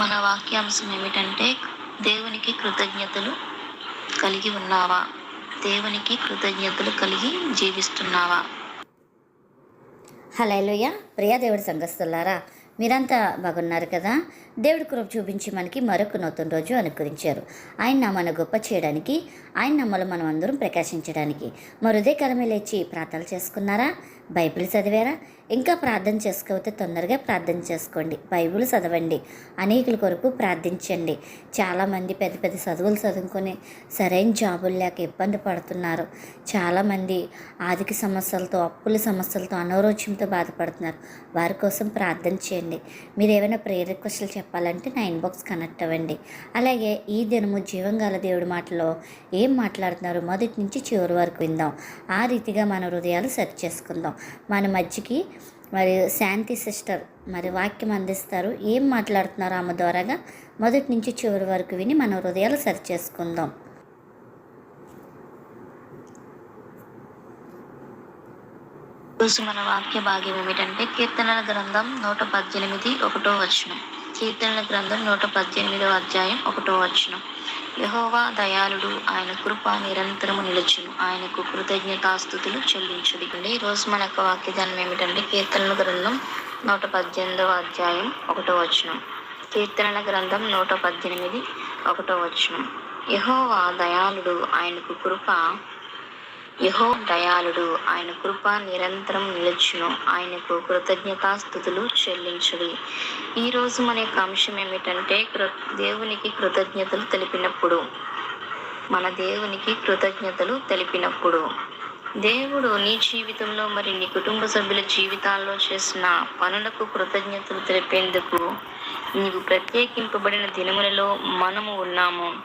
మన వాక్యాంశం ఏమిటంటే దేవునికి కృతజ్ఞతలు కలిగి ఉన్నావా? దేవునికి కృతజ్ఞతలు కలిగి జీవిస్తున్నావా? హలో ప్రియా దేవుడి సంఘస్థులారా మీరంతా బాగున్నారు కదా? దేవుడి కృప చూపించి మనకి మరొక నూతన రోజు అనుకరించారు ఆయన మన గొప్ప చేయడానికి ఆయన నమ్మలు మనం అందరం ప్రకాశించడానికి. మరుదే కలమే లేచి ప్రార్థనలు చేసుకున్నారా? బైబిల్ చదివారా? ఇంకా ప్రార్థన చేసుకోకపోతే తొందరగా ప్రార్థన చేసుకోండి. బైబిల్ చదవండి. అనేకుల కొరకు ప్రార్థించండి. చాలామంది పెద్ద పెద్ద చదువులు చదువుకొని సరైన జాబులు లేక ఇబ్బంది పడుతున్నారు. చాలామంది ఆర్థిక సమస్యలతో అప్పుల సమస్యలతో అనారోగ్యంతో బాధపడుతున్నారు. వారి కోసం ప్రార్థన చేయండి. మీరు ఏమైనా ప్రేయర్ రిక్వెస్ట్లు చెప్పాలంటే నా ఇన్బాక్స్ కనెక్ట్ అవ్వండి. అలాగే ఈ దినము జీవంగాల దేవుడి మాటలో ఏం మాట్లాడుతున్నారు? మొదటి నుంచి చివరి వరకు విందాం. ఆ రీతిగా మన హృదయాలు సరి చేసుకుందాం. మన మధ్యకి మరి శాంతి సిస్టర్ మరి వాక్యం అందిస్తారు. ఏం మాట్లాడుతున్నారు ఆమె ద్వారాగా? మొదటి నుంచి చివరి వరకు విని మన హృదయాలు సరి చేసుకుందాం. రోజు మన వాక్య భాగ్యం ఏమిటంటే కీర్తనల గ్రంథం నూట పద్దెనిమిది ఒకటో వచనం. కీర్తనల గ్రంథం నూట పద్దెనిమిదవ అధ్యాయం ఒకటో వచనం. యహోవా దయాళుడు ఆయన కృప నిరంతరము నిలుచును. ఆయనకు కృతజ్ఞతాస్థుతులు చెల్లించుడి. ఈ రోజు మన యొక్క వాక్యదానం ఏమిటంటే కీర్తనల గ్రంథం నూట పద్దెనిమిదవ అధ్యాయం ఒకటో వచనం. కీర్తనల గ్రంథం నూట పద్దెనిమిది ఒకటో వచనం. యహోవా దయాళుడు ఆయనకు కృప యహో దయాళుడు ఆయన కృప నిరంతరం నిలుచును. ఆయనకు కృతజ్ఞతాస్థుతులు చెల్లించుడి. ఈ రోజు మన యొక్క అంశం ఏమిటంటే కృ- దేవునికి కృతజ్ఞతలు తెలిపినప్పుడు. మన దేవునికి కృతజ్ఞతలు తెలిపినప్పుడు. దేవుడు నీ జీవితంలో మరి నీ కుటుంబ సభ్యుల జీవితాల్లో చేసిన పనులకు కృతజ్ఞతలు తెలిపేందుకు నీవు ప్రత్యేకింపబడిన దినములలో మనము ఉన్నాము.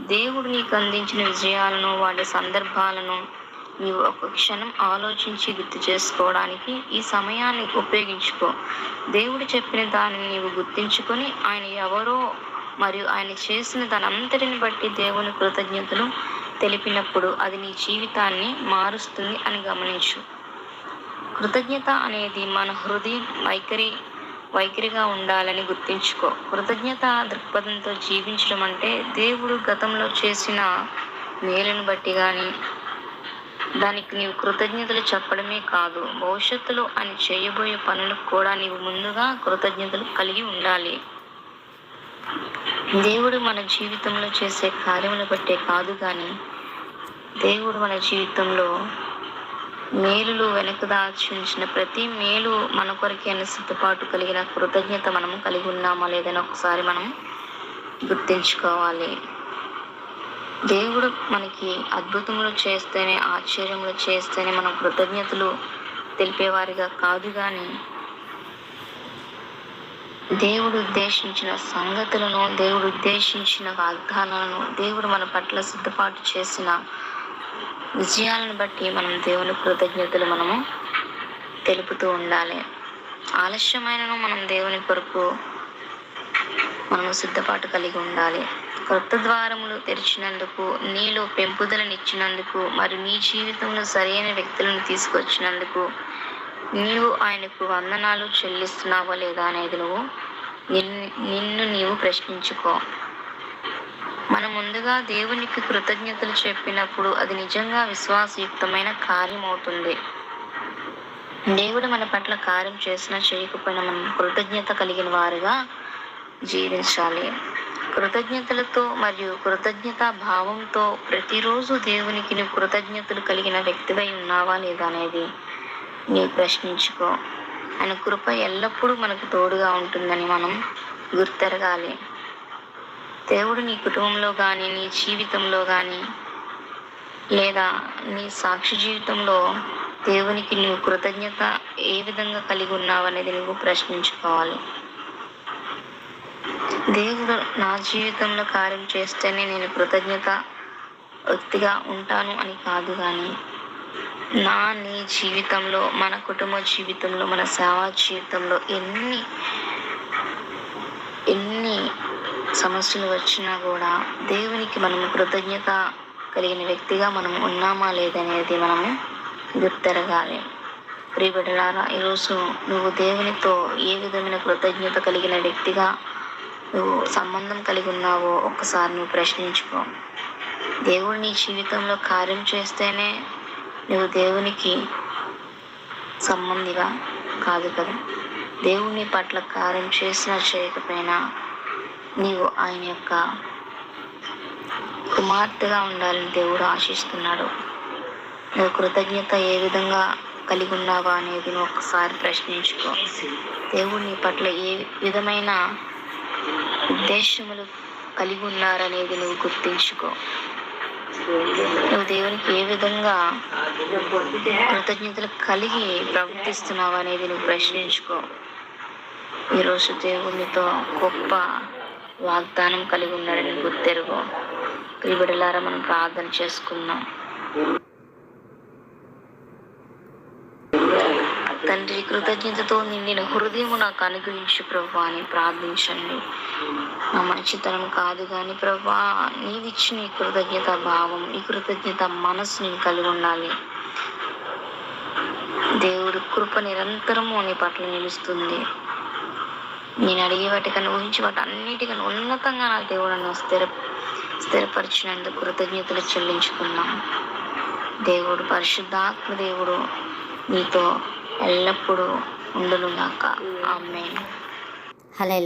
దేవుడు నీకు అందించిన విజయాలను వాటి సందర్భాలను నీవు ఒక క్షణం ఆలోచించి గుర్తు చేసుకోవడానికి ఈ సమయాన్ని ఉపయోగించుకో. దేవుడు చెప్పిన దానిని నీవు గుర్తించుకొని ఆయన ఎవరో మరియు ఆయన చేసిన దానంతటిని బట్టి దేవుని కృతజ్ఞతలు తెలిపినప్పుడు అది నీ జీవితాన్ని మారుస్తుంది అని గమనించు. కృతజ్ఞత అనేది మన హృదయం వైఖరి వైఖరిగా ఉండాలని గుర్తించుకో. కృతజ్ఞత దృక్పథంతో జీవించడం అంటే దేవుడు గతంలో చేసిన మేలును బట్టి కానీ దానికి నీవు కృతజ్ఞతలు చెప్పడమే కాదు భవిష్యత్తులో అని చేయబోయే పనులకు కూడా నీవు ముందుగా కృతజ్ఞతలు కలిగి ఉండాలి. దేవుడు మన జీవితంలో చేసే కార్యములు బట్టే కాదు కానీ దేవుడు మన జీవితంలో మేలులు వెనక దాచి ఉంచిన ప్రతి మేలు మన కొరకే అనే సిద్ధపాటు కలిగిన కృతజ్ఞత మనము కలిగి ఉన్నామా లేదని ఒకసారి మనం గుర్తించుకోవాలి. దేవుడు మనకి అద్భుతములు చేస్తేనే ఆశ్చర్యములు చేస్తేనే మనం కృతజ్ఞతలు తెలిపేవారిగా కాదు కానీ దేవుడు ఉద్దేశించిన సంగతులను దేవుడు ఉద్దేశించిన వాగ్దానాలను దేవుడు మన పట్ల సిద్ధపాటు చేసిన విజయాలను బట్టి మనం దేవుని కృతజ్ఞతలు మనము తెలుపుతూ ఉండాలి. ఆలస్యమైనను మనం దేవుని కొరకు మనము సిద్ధపాటు కలిగి ఉండాలి. కొత్త ద్వారములు తెరిచినందుకు నీలో పెంపుదలనిచ్చినందుకు మరియు నీ జీవితంలో సరైన వ్యక్తులను తీసుకొచ్చినందుకు నీవు ఆయనకు వందనాలు చెల్లిస్తున్నావా లేదా అనేది నువ్వు నిన్ను నిన్ను నీవు ప్రశ్నించుకో. మనం ముందుగా దేవునికి కృతజ్ఞతలు చెప్పినప్పుడు అది నిజంగా విశ్వాసయుక్తమైన కార్యం అవుతుంది దేవుడు మన పట్ల కార్యం చేసినా చేయకపోయినా మనం కృతజ్ఞత కలిగిన వారుగా జీవించాలి. కృతజ్ఞతలతో మరియు కృతజ్ఞత భావంతో ప్రతిరోజు దేవునికి నువ్వు కృతజ్ఞతలు కలిగిన వ్యక్తివై ఉన్నావా లేదా అనేది నీవు ప్రశ్నించుకో. ఆయన కృప ఎల్లప్పుడూ మనకు తోడుగా ఉంటుందని మనం గుర్తెరగాలి. దేవుడు నీ కుటుంబంలో కానీ నీ జీవితంలో కానీ లేదా నీ సాక్షి జీవితంలో దేవునికి నువ్వు కృతజ్ఞత ఏ విధంగా కలిగి ఉన్నావు అనేది నువ్వు ప్రశ్నించుకోవాలి. దేవుడు నా జీవితంలో కార్యం చేస్తేనే నేను కృతజ్ఞత వ్యక్తిగా ఉంటాను అని కాదు కానీ నా నీ జీవితంలో మన కుటుంబ జీవితంలో మన సేవా జీవితంలో ఎన్ని ఎన్ని సమస్యలు వచ్చినా కూడా దేవునికి మనము కృతజ్ఞత కలిగిన వ్యక్తిగా మనం ఉన్నామా లేదనేది మనము గుర్తెరగాలి. ప్రియబిడ్డలారా ఈరోజు నువ్వు దేవునితో ఏ విధమైన కృతజ్ఞత కలిగిన వ్యక్తిగా నువ్వు సంబంధం కలిగి ఉన్నావో ఒక్కసారి నువ్వు ప్రశ్నించుకో. దేవుడు నీ జీవితంలో కార్యం చేస్తేనే నువ్వు దేవునికి సంబంధిగా కాదు కదా. దేవుని పట్ల కార్యం చేసినా చేయకపోయినా నీవు ఆయన యొక్క కుమార్తెగా ఉండాలని దేవుడు ఆశిస్తున్నాడు. నువ్వు కృతజ్ఞత ఏ విధంగా కలిగి ఉన్నావా అనేది నువ్వు ఒకసారి ప్రశ్నించుకో. దేవుడు నీ పట్ల ఏ విధమైన ఉద్దేశములు కలిగి ఉన్నారనేది నువ్వు గుర్తించుకో. నువ్వు దేవునికి ఏ విధంగా కృతజ్ఞతలు కలిగి ప్రవర్తిస్తున్నావు అనేది నువ్వు ప్రశ్నించుకో. ఈరోజు దేవునితో గొప్ప వాగ్దానం కలిగి ఉన్నాడని గుర్తెరుగు ప్రిబిడలారా మనం ప్రార్థన చేసుకుందాం. తండ్రి కృతజ్ఞతతో నిండిన హృదయము నాకు అనుగ్రహించు ప్రభు అని ప్రార్థించండి. నా మంచితనం కాదు కానీ ప్రభా నీవిచ్చిన ఈ కృతజ్ఞత భావం ఈ కృతజ్ఞత మనసు నేను కలిగి ఉండాలి. దేవుడు కృప నిరంతరము నీ పట్ల నిలుస్తుంది. నేను అడిగే వాటికన్నా ఊహించి వాటి అన్నిటికన్నా ఉన్నతంగా నా దేవుడు నన్ను స్థిర స్థిరపరిచినందుకు కృతజ్ఞతలు చెల్లించుకున్నాం దేవుడు పరిశుద్ధాత్మ దేవుడు నీతో ఎల్లప్పుడూ ఉండును ఆమె హలో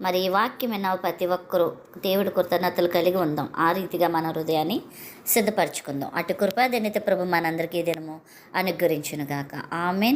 మరి ఈ వాక్యం విన్న ప్రతి ఒక్కరూ దేవుడి కృతజ్ఞతలు కలిగి ఉందాం. ఆ రీతిగా మన హృదయాన్ని సిద్ధపరచుకుందాం. అటు కృపాదనిత ప్రభు మనందరికీ దినము అనుగ్రహించునుగాక. ఆమెన్.